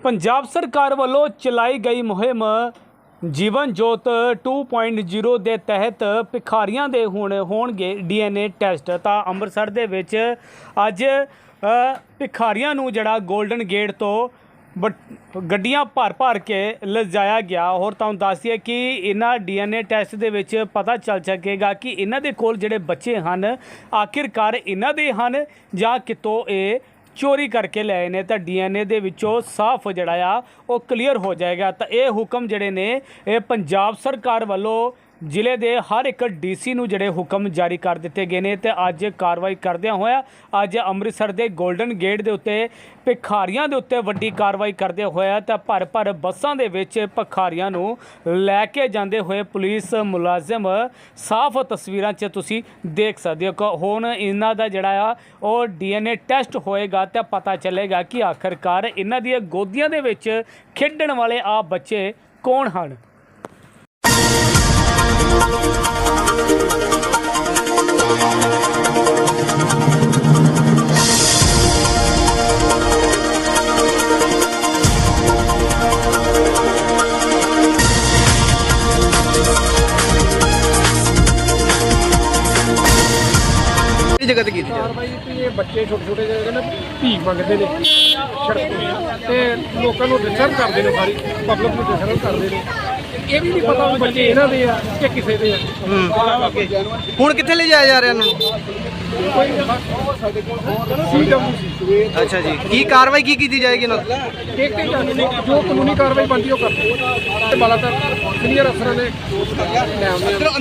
ਪੰਜਾਬ ਸਰਕਾਰ ਵੱਲੋਂ ਚਲਾਈ ਗਈ ਮੁਹਿੰਮ ਜੀਵਨ ਜੋਤ 2.0 ਦੇ ਤਹਿਤ ਭਿਖਾਰੀਆਂ ਦੇ ਹੁਣ ਹੋਣਗੇ ਡੀਐਨਏ ਟੈਸਟ। ਤਾਂ ਅੰਮ੍ਰਿਤਸਰ ਦੇ ਵਿੱਚ ਅੱਜ ਭਿਖਾਰੀਆਂ ਨੂੰ ਜਿਹੜਾ 골ਡਨ ਗੇਟ ਤੋਂ ਬਟ- ਗੱਡੀਆਂ ਭਰ-ਭਰ ਕੇ ਲਿਜਾਇਆ ਗਿਆ। ਹੋਰ ਤੁਹਾਨੂੰ ਦੱਸਦੀ ਹੈ ਕਿ ਇਹਨਾਂ ਡੀਐਨਏ ਟੈਸਟ ਦੇ ਵਿੱਚ ਪਤਾ ਚੱਲ ਸਕੇਗਾ ਕਿ ਇਹਨਾਂ ਦੇ ਕੋਲ ਜਿਹੜੇ ਬੱਚੇ ਹਨ, ਆਖਿਰਕਾਰ ਇਹਨਾਂ ਦੇ ਹਨ ਜਾਂ ਕਿਤੋਂ ਇਹ ਚੋਰੀ ਕਰਕੇ ਲਏ ਨੇ। ਤਾਂ ਡੀਐਨਏ ਦੇ ਵਿੱਚੋਂ ਸਾਫ਼ ਜਿਹੜਾ ਆ, ਉਹ ਕਲੀਅਰ ਹੋ ਜਾਏਗਾ। ਤਾਂ ਇਹ ਹੁਕਮ ਜਿਹੜੇ ਨੇ, ਇਹ ਪੰਜਾਬ ਸਰਕਾਰ ਵੱਲੋਂ ਜ਼ਿਲ੍ਹੇ ਦੇ ਹਰ ਇੱਕ ਡੀਸੀ ਨੂੰ ਜਿਹੜੇ ਹੁਕਮ ਜਾਰੀ ਕਰ ਦਿੱਤੇ ਗਏ ਨੇ ਤੇ ਅੱਜ ਕਾਰਵਾਈ ਕਰਦਿਆਂ ਹੋਇਆ ਅੱਜ ਅੰਮ੍ਰਿਤਸਰ ਦੇ 골ਡਨ ਗੇਟ ਦੇ ਉੱਤੇ ਭਿਖਾਰੀਆਂ ਦੇ ਉੱਤੇ ਵੱਡੀ ਕਾਰਵਾਈ ਕਰਦੇ ਹੋਇਆ ਤਾਂ ਭਰ ਭਰ ਬੱਸਾਂ ਦੇ ਵਿੱਚ ਭਿਖਾਰੀਆਂ ਨੂੰ ਲੈ ਕੇ ਜਾਂਦੇ ਹੋਏ ਪੁਲਿਸ ਮੁਲਾਜ਼ਮ ਸਾਫ਼ ਤਸਵੀਰਾਂ 'ਚ ਤੁਸੀਂ ਦੇਖ ਸਕਦੇ ਹੋ ਕਿ ਹੁਣ ਇਹਨਾਂ ਦਾ ਜਿਹੜਾ ਆ, ਉਹ ਡੀਐਨਏ ਟੈਸਟ ਹੋਏਗਾ ਤਾਂ ਪਤਾ ਚੱਲੇਗਾ ਕਿ ਆਖਰਕਾਰ ਇਹਨਾਂ ਦੀਆਂ ਗੋਦੀਆਂ ਦੇ ਵਿੱਚ ਖੇਡਣ ਵਾਲੇ ਆ ਬੱਚੇ ਕੌਣ ਹਨ। ਜਗ੍ਹਾ ਤੇ ਕੀਤੀ ਜਾ ਕਾਰਵਾਈ ਕਿ ਇਹ ਬੱਚੇ ਛੋਟੇ ਛੋਟੇ ਜਿਹੜੇ ਨੇ ਭੀਖ ਮੰਗਦੇ ਨੇ ਸੜਕ ਤੋਂ। ਤੇ ਲੋਕਾਂ ਨੂੰ ਡਿਸਟਰਬ ਕਰਦੇ ਨੇ ਸਾਰੀ ਪਬਲਿਕ ਨੂੰ ਡਿਸਟਰਬ ਕਰਦੇ ਨੇ। ਇਹ ਵੀ ਨਹੀਂ ਪਤਾ ਵੀ ਬੱਚੇ ਇਹਨਾਂ ਦੇ ਆ ਕਿ ਕਿਸੇ ਦੇ ਆ। ਹੁਣ ਕਿੱਥੇ ਲੈ ਜਾਇਆ ਜਾ ਰਿਹਾ ਇਹਨਾਂ ਅੱਛਾ ਜੀ। ਕੀ ਕਾਰਵਾਈ ਕੀ ਕੀਤੀ ਜਾਏਗੀ ਇਹਨਾਂ ਤੇ? ਦੇਖਦੇ ਹੀ ਜਾਂਦੇ ਨੇ ਜੋ ਕਾਨੂੰਨੀ ਕਾਰਵਾਈ ਬਣਦੀ ਉਹ ਕਰਦੇ ਤੇ ਬਾਲਾ ਤਾਂ ਕਲੀਅਰ ਅਫਸਰਾਂ ਨੇ ਲੈ ਆਉਂਦੇ ਆ